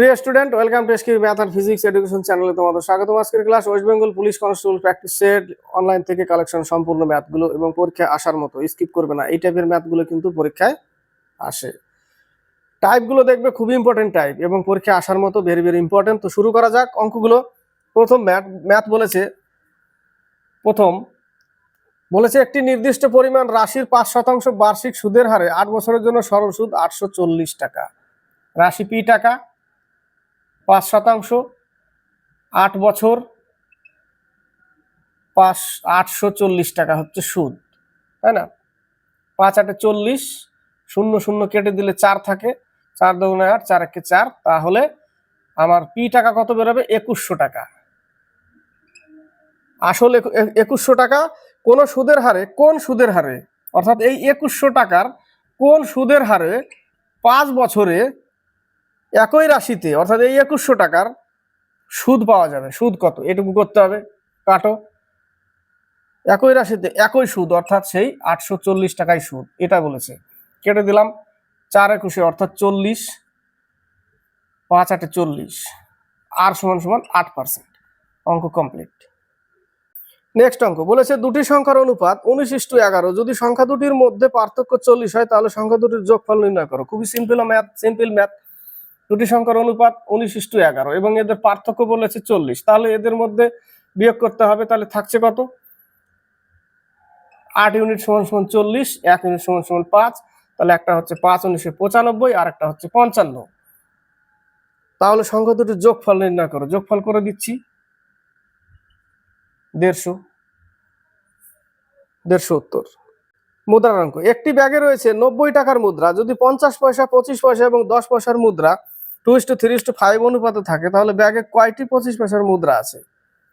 প্রিয় student welcome to SQ math and physics education চ্যানেলে তোমাদের স্বাগত আজকের class West Bengal police constable practice set online থেকে কালেকশন সম্পূর্ণ ম্যাথগুলো এবং পরীক্ষায় আসার মতো স্কিপ করবে না। এই টাইপের ম্যাথগুলো কিন্তু পরীক্ষায় আসে। টাইপগুলো দেখবে খুবই ইম্পর্টেন্ট টাইপ এবং পরীক্ষায় আসার মতো ভেরি ভেরি ইম্পর্টেন্ট তো শুরু করা যাক অঙ্কগুলো। প্রথম ম্যাথ ম্যাথ বলেছে, প্রথম বলেছে, একটি নির্দিষ্ট পরিমাণ রাশির পাঁচ শতাংশ বার্ষিক সুদের হারে আট বছরের জন্য সরল সুদ আটশো চল্লিশ টাকা। রাশি পি টাকা পাঁচ শতাংশ, আট বছর, পাঁচ, আটশো চল্লিশ টাকা হচ্ছে সুদ, তাই না? পাঁচ আটে চল্লিশ, শূন্য শূন্য কেটে দিলে চার থাকে, চার দুগুণে আট, চার একে চার, তাহলে আমার পি টাকা কত বেরোবে? একুশশো টাকা। আসলে একুশশো টাকা কোন সুদের হারে, কোন সুদের হারে? অর্থাৎ এই একুশশো টাকার কোন সুদের হারে পাঁচ বছরে একই রাশিতে, অর্থাৎ এই একুশশো টাকার সুদ পাওয়া যাবে। সুদ কত? এটুকু করতে হবে, কাটো। একই রাশিতে একই সুদ, অর্থাৎ সেই আটশো চল্লিশ টাকায় সুদ, এটা বলেছে। কেটে দিলাম, চার একুশে, অর্থাৎ চল্লিশ, পাঁচ আটে চল্লিশ, আর সমান সমান আট পার্সেন্ট, অঙ্ক কমপ্লিট। নেক্সট অঙ্ক, বলেছে দুটি সংখ্যার অনুপাত উনিশ ইস্টু এগারো, যদি সংখ্যা দুটির মধ্যে পার্থক্য চল্লিশ হয়, তাহলে সংখ্যা দুটির যোগফল নির্ণয় করো। খুবই সিম্পল ম্যাথ সিম্পল ম্যাথ দুটি সংখ্যার অনুপাত উনিশ ইস্টু এগারো এবং এদের পার্থক্য বলেছে চল্লিশ। তাহলে এদের মধ্যে বিয়োগ করতে হবে, তাহলে থাকছে কত? আট ইউনিট সমান সমান চল্লিশ, এক ইউনিট সমান সমান পাঁচ, তাহলে একটা হচ্ছে পাঁচ উনিশশো পঁচানব্বই, আর একটা হচ্ছে পঞ্চান্ন। তাহলে সংখ্যা দুটির যোগফল নির্ণয় করো, যোগফল করে দিচ্ছি। দেড়শো। দেড়শো উত্তর। মুদ্রার অঙ্ক। একটি ব্যাগে রয়েছে নব্বই টাকার মুদ্রা, যদি পঞ্চাশ পয়সা, পঁচিশ পয়সা এবং দশ পয়সার মুদ্রা two is to three is to five অনুপাতে থাকে, তাহলে ব্যাগে কয়টি পঁচিশ পয়সার মুদ্রা আছে?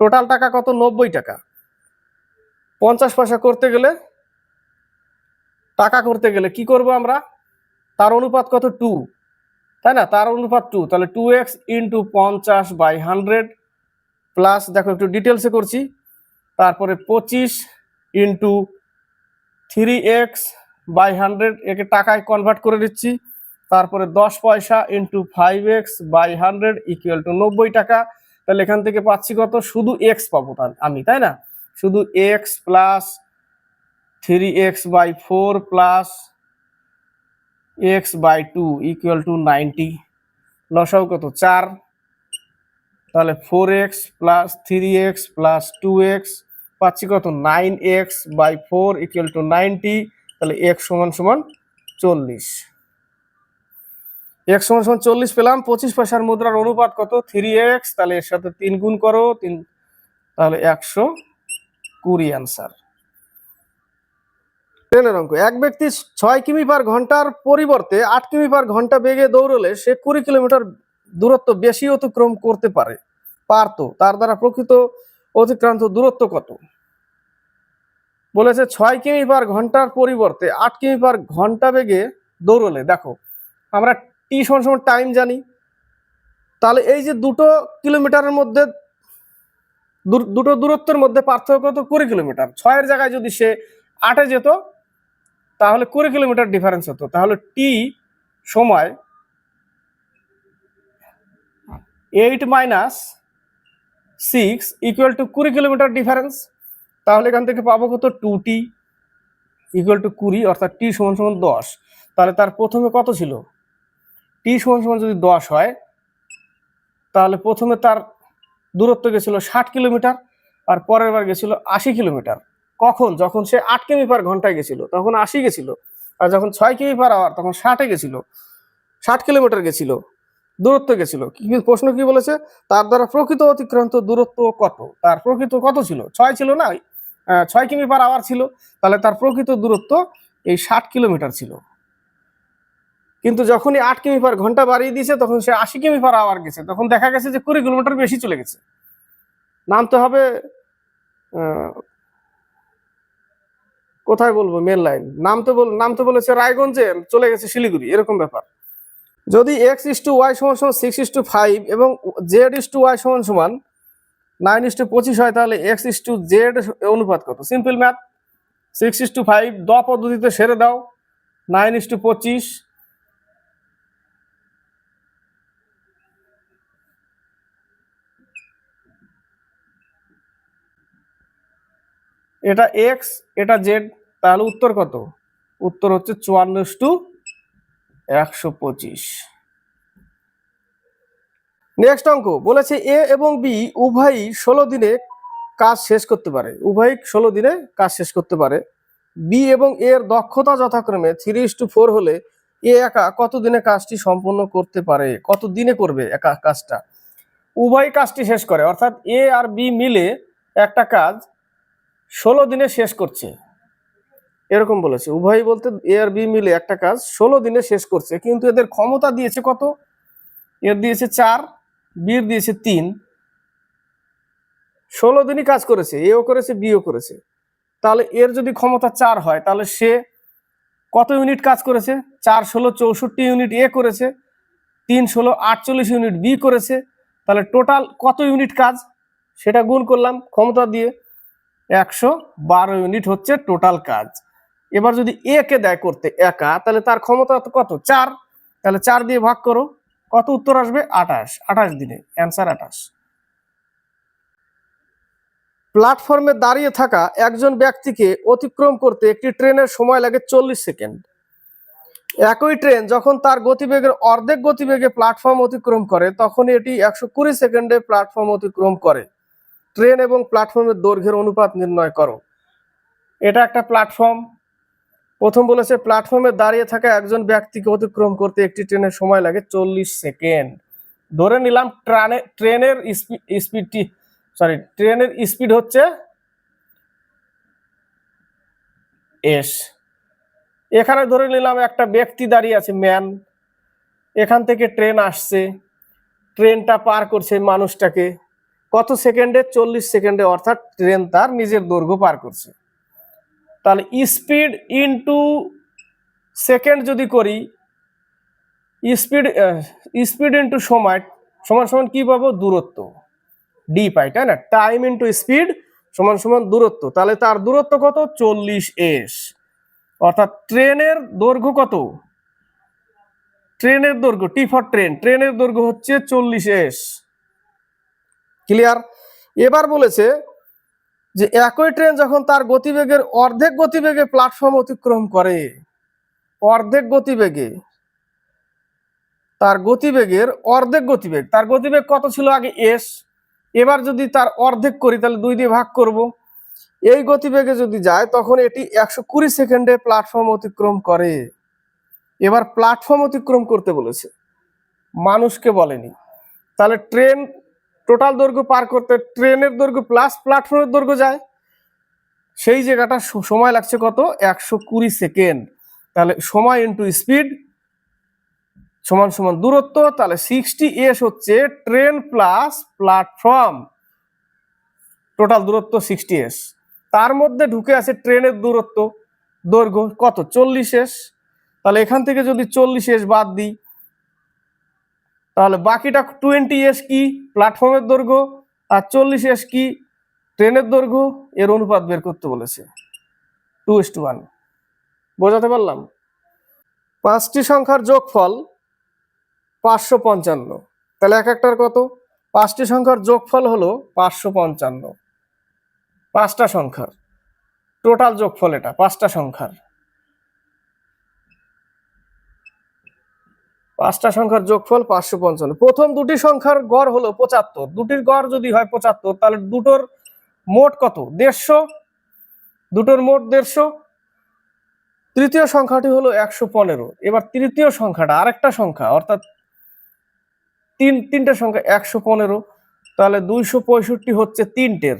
টোটাল টাকা কত? নব্বই টাকা। পঞ্চাশ পয়সা করতে গেলে, টাকা করতে গেলে কি করব আমরা? তার অনুপাত কত? টু তাই না? তার অনুপাত টু তাহলে টু এক্স ইন্টু পঞ্চাশ বাই হান্ড্রেড প্লাস দেখো একটু ডিটেলসে করছি। তারপরে পঁচিশ into three X by hundred একে টাকায় কনভার্ট করে দিচ্ছি তারপরে দশ পয়সা into five X by hundred equal to নব্বই টাকা। তাহলে এখান থেকে পাচ্ছি কত? শুধু এক্স পাবো আমি, তাই না? শুধু X plus three X by four plus X by two equal to ninety লসাও কত? চার। তাহলে four X plus three X plus two X পাচ্ছি কত? Nine X by four equal to ninety তাহলে এক্স সমান সমান চল্লিশ। এক্স সমান সমান চল্লিশ পেলাম, পঁচিশ পয়সার মুদ্রার অনুপাত কত? থ্রি এক্স তাহলে এর সাথে তিন গুণ করো, তিন, তাহলে একশো কুড়ি অ্যান্সার ট্রেনের অঙ্ক, এক ব্যক্তি ছয় কিমি পার ঘণ্টার পরিবর্তে আট কিমি পার ঘণ্টা বেগে দৌড়লে সে কুড়ি কিলোমিটার দূরত্ব বেশি অতিক্রম করতে পারে। পারতো তার দ্বারা প্রকৃত অতিক্রান্ত দূরত্ব কত? বলেছে ছয় কিমি পার ঘণ্টার পরিবর্তে আট কিমি পার ঘণ্টা বেগে দৌড়লে, দেখো, আমরা টি সমান সমান টাইম জানি। তাহলে এই যে দুটো কিলোমিটারের মধ্যে দুটো দূরত্বের মধ্যে পার্থক্য কত কুড়ি কিলোমিটার ছয়ের জায়গায় যদি সে আটে যেত, তাহলে কুড়ি কিলোমিটার ডিফারেন্স হতো। তাহলে টি সময় eight minus six equal to কুড়ি কিলোমিটার ডিফারেন্স তাহলে এখান থেকে পাবো কত? টু টি ইকুয়াল টু কুড়ি, অর্থাৎ টি সমান সমান দশ। তাহলে তার প্রথমে কত ছিল? টি সমান সমান যদি দশ হয়, তাহলে প্রথমে তার দূরত্ব গেছিল ষাট কিলোমিটার আর পরের বার গেছিল আশি কিলোমিটার। কখন? যখন সে আট কিমি পার ঘন্টায় গেছিল, তখন আশি গেছিল। আর যখন ছয় কিমি পার আওয়ার তখন ষাটে গেছিল। ষাট কিলোমিটার গেছিল, দূরত্ব গেছিল। প্রশ্ন কি বলেছে? তার দ্বারা প্রকৃত অতিক্রান্ত দূরত্ব কত? তার প্রকৃত কত ছিল? ছয় ছিল না? ছয় কিমি পার আওয়ার ছিল। তাহলে তার প্রকৃত দূরত্ব এই ষাট কিলোমিটার ছিল। কিন্তু যখনই আট কিমি পার ঘণ্টা বাড়িয়ে দিয়েছে, তখন সে আশি কিমি পার আওয়ার গেছে। তখন দেখা গেছে যে কুড়ি কিলোমিটার বেশি চলে গেছে। নামতে হবে কোথায় বলব মেন লাইন নামতে বল, নামতে বলেছে রায়গঞ্জে, চলে গেছে শিলিগুড়ি, এরকম ব্যাপার। যদি এক্স ইস টু ওয়াই সমান সমান সিক্স ইস টু ফাইভ এবং জেড ইস টু ওয়াই সমান সমান নাইন ইস টু পঁচিশ হয়, তাহলে এক্স ইস টু জেড অনুপাত কত? Simple math six is to five দ পদ্ধতিতে সেরে দাও নাইন ইস টু পঁচিশ এটা এক্স এটা জেড তাহলে উত্তর কত? উত্তর হচ্ছে চুয়ান্ন টু একশো পঁচিশ। নেক্সট অঙ্ক, বলেছে এ এবং বি উভয়ই ষোলো দিনে কাজ শেষ করতে পারে। উভয়ই ষোলো দিনে কাজ শেষ করতে পারে। বি এবং এর দক্ষতা যথাক্রমে থ্রি টু ফোর হলে এ একা কত দিনে কাজটি সম্পূর্ণ করতে পারে? কত দিনে করবে একা কাজটা? উভয় কাজটি শেষ করে। অর্থাৎ এ আর বি মিলে একটা কাজ ষোলো দিনে শেষ করছে। এরকম বলেছে। উভয় বলতে এ আর বি মিলে একটা কাজ, ষোলো দিনে শেষ করছে। কিন্তু এদের ক্ষমতা দিয়েছে কত? এর দিয়েছে চার বির দিয়েছে তিন। ষোলো দিনই কাজ করেছে। এও করেছে বিও করেছে। তাহলে এর যদি ক্ষমতা চার হয়, তাহলে সে কত ইউনিট কাজ করেছে? চার ষোলো চৌষট্টি ইউনিট এ করেছে, তিন ষোলো আটচল্লিশ ইউনিট বি করেছে। তাহলে টোটাল কত ইউনিট কাজ? সেটা গুণ করলাম ক্ষমতা দিয়ে একশো বারো ইউনিট হচ্ছে টোটাল কাজ। এবার যদি এ কে দেয় করতে একা, তাহলে তার ক্ষমতা কত? চার। তাহলে চার দিয়ে ভাগ করো, কত উত্তর আসবে? আঠাশ। আঠাশ দিনে অ্যান্সার আঠাশ। প্ল্যাটফর্মে দাঁড়িয়ে থাকা একজন ব্যক্তিকে অতিক্রম করতে একটি ট্রেনের সময় লাগে চল্লিশ সেকেন্ড। একই ট্রেন যখন তার গতিবেগের অর্ধেক গতিবেগে প্ল্যাটফর্ম অতিক্রম করে তখন এটি একশো কুড়ি সেকেন্ডে প্ল্যাটফর্ম অতিক্রম করে। ট্রেন এবং প্ল্যাটফর্মের দৈর্ঘ্যের অনুপাত নির্ণয় করো। এটা একটা প্ল্যাটফর্ম। প্রথম বলেছে, প্ল্যাটফর্মে দাঁড়িয়ে থাকা একজন ব্যক্তিকে অতিক্রম করতে একটি ট্রেনের সময় লাগে চল্লিশ সেকেন্ড। ধরে নিলাম, ট্রানে, ট্রেনের স্পিডটি সরি ট্রেনের স্পিড হচ্ছে এস। এখানে ধরে নিলাম একটা ব্যক্তি দাঁড়িয়ে আছে, ম্যান। এখান থেকে ট্রেন আসছে। ট্রেনটা পার করছে মানুষটাকে। কত সেকেন্ডে? চল্লিশ সেকেন্ডে, অর্থাৎ ট্রেন তার নিজের দৈর্ঘ্য পার করছে। তাহলে স্পিড ইনটু সেকেন্ড যদি করি স্পিড স্পিড ইনটু সময়, সমান সমান কি পাবো? দূরত্ব। ডি পাই, তাই না? টাইম ইনটু স্পিড সমান সমান দূরত্ব। তাহলে তার দূরত্ব কত? চল্লিশ এস অর্থাৎ ট্রেনের দৈর্ঘ্য কত? ট্রেনের দৈর্ঘ্য টি ফর ট্রেন ট্রেনের দৈর্ঘ্য হচ্ছে চল্লিশ এস ক্লিয়ার এবার বলেছে যে একই ট্রেন যখন তার গতিবেগের অর্ধেক গতিবেগে প্ল্যাটফর্ম অতিক্রম করে, অর্ধেক গতিবেগে, তার গতিবেগের অর্ধেক গতিবেগ, তার গতিবেগ কত ছিল আগে এস এবার যদি তার অর্ধেক করি, তাহলে দুই দিয়ে ভাগ করব। এই গতিবেগে যদি যায়, তখন এটি একশো কুড়ি সেকেন্ডে প্ল্যাটফর্ম অতিক্রম করে। এবার প্ল্যাটফর্ম অতিক্রম করতে বলেছে। মানুষকে বলেনি। তাহলে ট্রেন টোটাল দৈর্ঘ্য পার করতে ট্রেনের দৈর্ঘ্য প্লাস প্ল্যাটফর্মের দৈর্ঘ্য যায়। সেই জায়গাটা সময় লাগছে কত? একশো কুড়ি সেকেন্ড। তাহলে সময় ইন্টু স্পিড সমান সমান দূরত্ব, তাহলে সিক্সটি এস হচ্ছে ট্রেন প্লাস প্ল্যাটফর্ম টোটাল দূরত্ব সিক্সটি এস তার মধ্যে ঢুকে আছে ট্রেনের দূরত্ব। দৈর্ঘ্য কত? চল্লিশ এস তাহলে এখান থেকে যদি চল্লিশ এস বাদ দিই তাহলে বাকিটা টোয়েন্টি এস কি? প্ল্যাটফর্মের দৈর্ঘ্য আর চল্লিশ এস কি? ট্রেনের দৈর্ঘ্য, এর অনুপাত বের করতে বলেছে। টু এস টু ওয়ান বোঝাতে পারলাম? পাঁচটি সংখ্যার যোগফল পাঁচশো পঞ্চান্ন। তাহলে এক একটার কত? পাঁচটি সংখ্যার যোগফল হলো পাঁচশো পঞ্চান্ন। পাঁচটা সংখ্যার। টোটাল যোগফল এটা, পাঁচটা সংখ্যার। পাঁচটা সংখ্যার যোগফল পাঁচশো পঞ্চান্ন। প্রথম দুটি সংখ্যার গড় হলো পঁচাত্তর। দুটির গড় যদি হয় পঁচাত্তর, তাহলে দুটোর মোট কত? দেড়শো। দুটোর মোট দেড়শো। তৃতীয় সংখ্যাটি হলো একশো পনেরো। এবার তৃতীয় সংখ্যাটা, আরেকটা সংখ্যা, অর্থাৎ তিন, তিনটে সংখ্যা একশো পনেরো, তাহলে দুইশো পঁয়ষট্টি হচ্ছে তিনটের।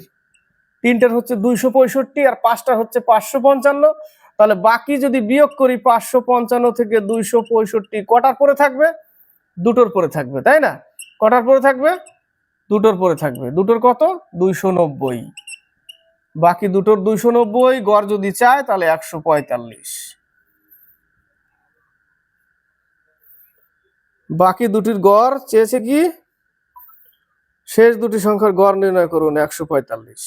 তিনটের হচ্ছে দুইশো পঁয়ষট্টি আর পাঁচটা হচ্ছে পাঁচশো পঞ্চান্ন। তাহলে বাকি যদি বিয়োগ করি পাঁচশো পঞ্চান্ন থেকে দুইশো পঁয়ষট্টি, কটার পরে থাকবে? দুটোর পরে থাকবে, তাই না? কটার পরে থাকবে? দুটোর পরে থাকবে। দুটোর কত? দুইশো নব্বই। বাকি দুটোর দুইশো নব্বই, গড় যদি চায়, তাহলে একশো পঁয়তাল্লিশ। বাকি দুটির গড় চেয়েছে কি? শেষ দুটি সংখ্যার গড় নির্ণয় করুন, একশো পঁয়তাল্লিশ।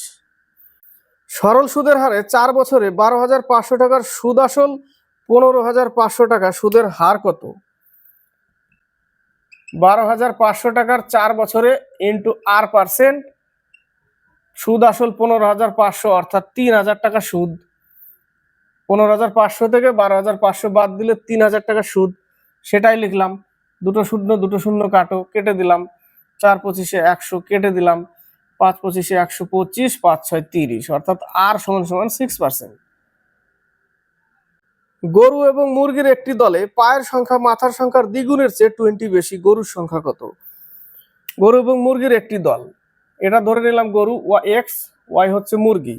সরল সুদের হারে চার বছরে বারো হাজার পাঁচশো টাকার সুদ আসল, পনেরো হাজার পাঁচশো টাকা সুদের হার কত? বারো হাজার পাঁচশো টাকার চার বছরে ইন্টু আর পার্সেন্ট সুদ আসল পনেরো হাজার পাঁচশো, অর্থাৎ তিন হাজার টাকা সুদ। পনেরো হাজার পাঁচশো থেকে বারো হাজার পাঁচশো বাদ দিলে তিন হাজার টাকা সুদ। সেটাই লিখলাম, দুটো শূন্য দুটো শূন্য কাটো, কেটে দিলাম, চার পঁচিশে একশো, কেটে দিলাম পাঁচ পঁচিশে একশো পঁচিশ, পাঁচ ছয় তিরিশ, অর্থাৎ আর সমান সমান সিক্স পার্সেন্ট গরু এবং মুরগির একটি দলে পায়ের সংখ্যা, মাথার সংখ্যার দ্বিগুণের চেয়ে টোয়েন্টি বেশি, গরুর সংখ্যা কত? গরু এবং মুরগির একটি দল। এটা ধরে নিলাম গরু, ওয়া এক্স ওয়াই হচ্ছে মুরগি।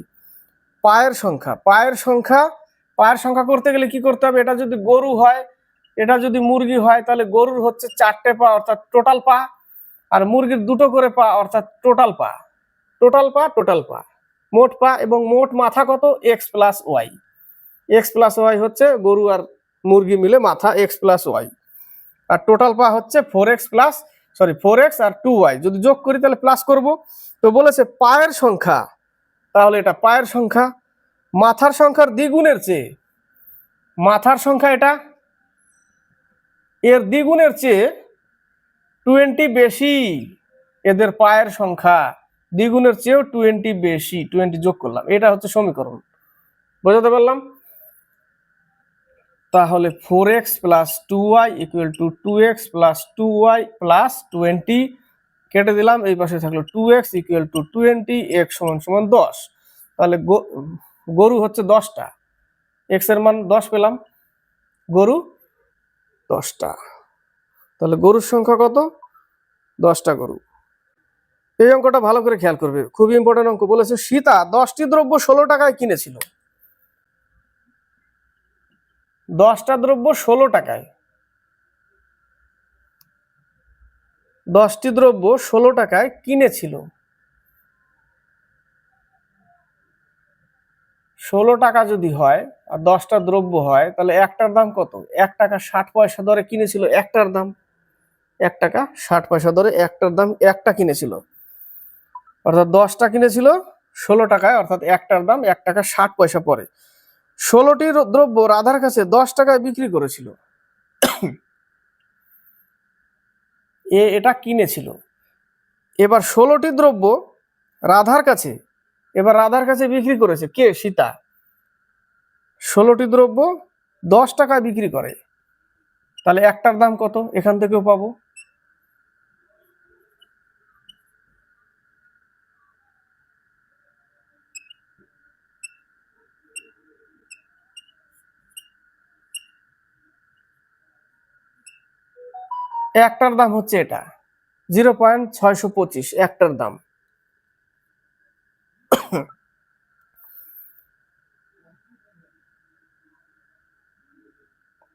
পায়ের সংখ্যা পায়ের সংখ্যা পায়ের সংখ্যা করতে গেলে কি করতে হবে? এটা যদি গরু হয়, এটা যদি মুরগি হয়, তাহলে গরুর হচ্ছে চারটে পা, অর্থাৎ টোটাল পা, আর মুরগির দুটো করে পা, অর্থাৎ টোটাল পা। টোটাল পা টোটাল পা। মোট পা এবং মোট মাথা কত? X plus Y X plus Y হচ্ছে গরু আর মুরগি মিলে মাথা এক্স প্লাস ওয়াই আর টোটাল পা হচ্ছে four X plus sorry four X আর টু ওয়াই যদি যোগ করি তাহলে প্লাস করব। তো বলেছে পায়ের সংখ্যা। তাহলে এটা পায়ের সংখ্যা। মাথার সংখ্যার দ্বিগুণের চেয়ে। মাথার সংখ্যা এটা। এর দ্বিগুণের চেয়ে টোয়েন্টি বেশি। এদের পায়ের সংখ্যা। দ্বিগুণের চেয়েও টোয়েন্টি বেশি টোয়েন্টি যোগ করলাম। এটা হচ্ছে সমীকরণ। বোঝাতে পারলাম? তাহলে four X plus two Y equal to two X plus two Y plus twenty কেটে দিলাম, এই পাশে থাকল two X equal to twenty X সমান সমান দশ। তাহলে গরু হচ্ছে দশটা। এক্সের মান দশ পেলাম, গরু দশটা। তাহলে গরুর সংখ্যা কত? দশটা গরু। এই অঙ্কটা ভালো করে খেয়াল করবে। খুবই ইম্পর্টেন্ট অঙ্ক বলেছে। সীতা দশটি দ্রব্য ষোলো টাকায় কিনেছিল। দশটা দ্রব্য ষোলো টাকায়। দশটি দ্রব্য ষোলো টাকায় কিনেছিল। ষোলো টাকা যদি হয় আর দশটা দ্রব্য হয়, তাহলে একটার দাম কত? এক টাকা ষাট পয়সা দরে কিনেছিল, একটার দাম। এক টাকা ষাট পয়সা দরে একটার দাম একটা কিনেছিল। অর্থাৎ দশটা কিনেছিল ষোলো টাকায়, অর্থাৎ একটার দাম এক টাকা ষাট পয়সা পরে। ষোলোটি দ্রব্য রাধার কাছে দশ টাকায় বিক্রি করেছিল। এ এটা কিনেছিল। এবার ষোলোটি দ্রব্য রাধার কাছে, এবার রাধার কাছে বিক্রি করেছে কে? সীতা। ষোলোটি দ্রব্য দশ টাকায় বিক্রি করে। তাহলে একটার দাম কত? এখান থেকেও পাবো। একটার দাম হচ্ছে এটা। জিরো পয়েন্ট ছয়শো পঁচিশ, একটার দাম।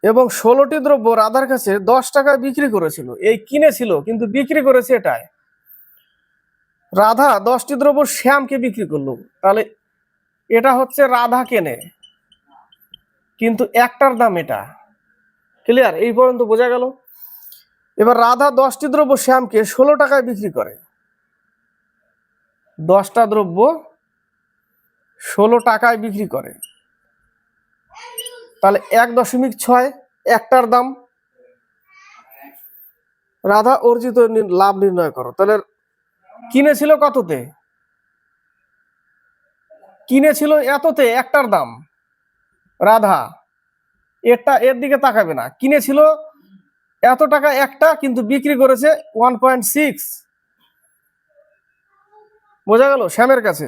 এবং ষোলোটি দ্রব্য রাধার কাছে দশ টাকায় বিক্রি করেছিল। এই কিনেছিল, কিন্তু বিক্রি করেছে এটায় রাধা দশটি দ্রব্য শ্যামকে বিক্রি করল। তাহলে এটা হচ্ছে রাধা কেনে। কিন্তু একটার দাম এটা। ক্লিয়ার এই পর্যন্ত বোঝা গেল? এবার রাধা দশটি দ্রব্য শ্যামকে ষোলো টাকায় বিক্রি করে। দশটা দ্রব্য ষোলো টাকায় বিক্রি করে। তাহলে এক দশমিক ছয়, একটার দাম। রাধা অর্জিত লাভ নির্ণয় করো। তাহলে কিনেছিল কততে? কিনেছিল এততে? একটার দাম। রাধা এরটা এর দিকে তাকাবে না। কিনেছিল এত টাকা একটা কিন্তু বিক্রি করেছে ওয়ান পয়েন্ট সিক্স বোঝা গেল শ্যামের কাছে।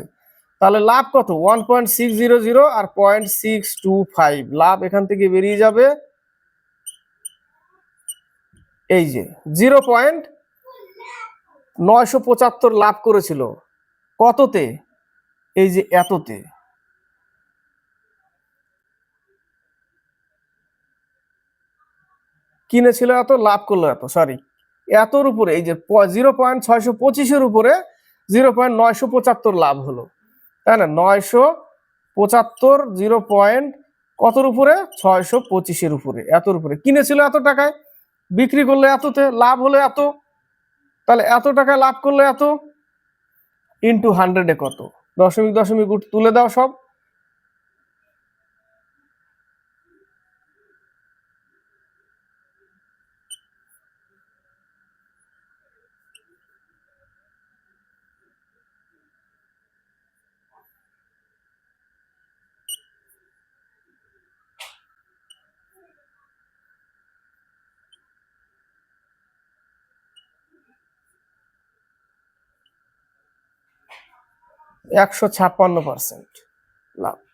তাহলে লাভ কত? One point six zero zero আর পয়েন্ট সিক্স টু ফাইভ লাভ এখান থেকে বেরিয়ে যাবে এই যে জিরো পয়েন্ট নয়শো পঁচাত্তর লাভ করেছিল। কততে? এই যে এততে। কিনেছিল এত, লাভ করল এত সরি এতর উপরে, এই যে জিরো পয়েন্ট ছয়শো পঁচিশের উপরে জিরো পয়েন্ট নয়শো পঁচাত্তর লাভ হলো। তাই না? নয়শো পঁচাত্তর জিরো পয়েন্ট কতর উপরে? ছয়শো পঁচিশের উপরে, এতর উপরে। কিনেছিল এত টাকায়, বিক্রি করলে এততে, লাভ হলো এত। তাহলে এত টাকায় লাভ করলে এত। ইন্টু হান্ড্রেডে কত? দশমিক দশমিক তুলে দাও সব। একশো ছাপ্পান্ন পার্সেন্ট লাভ।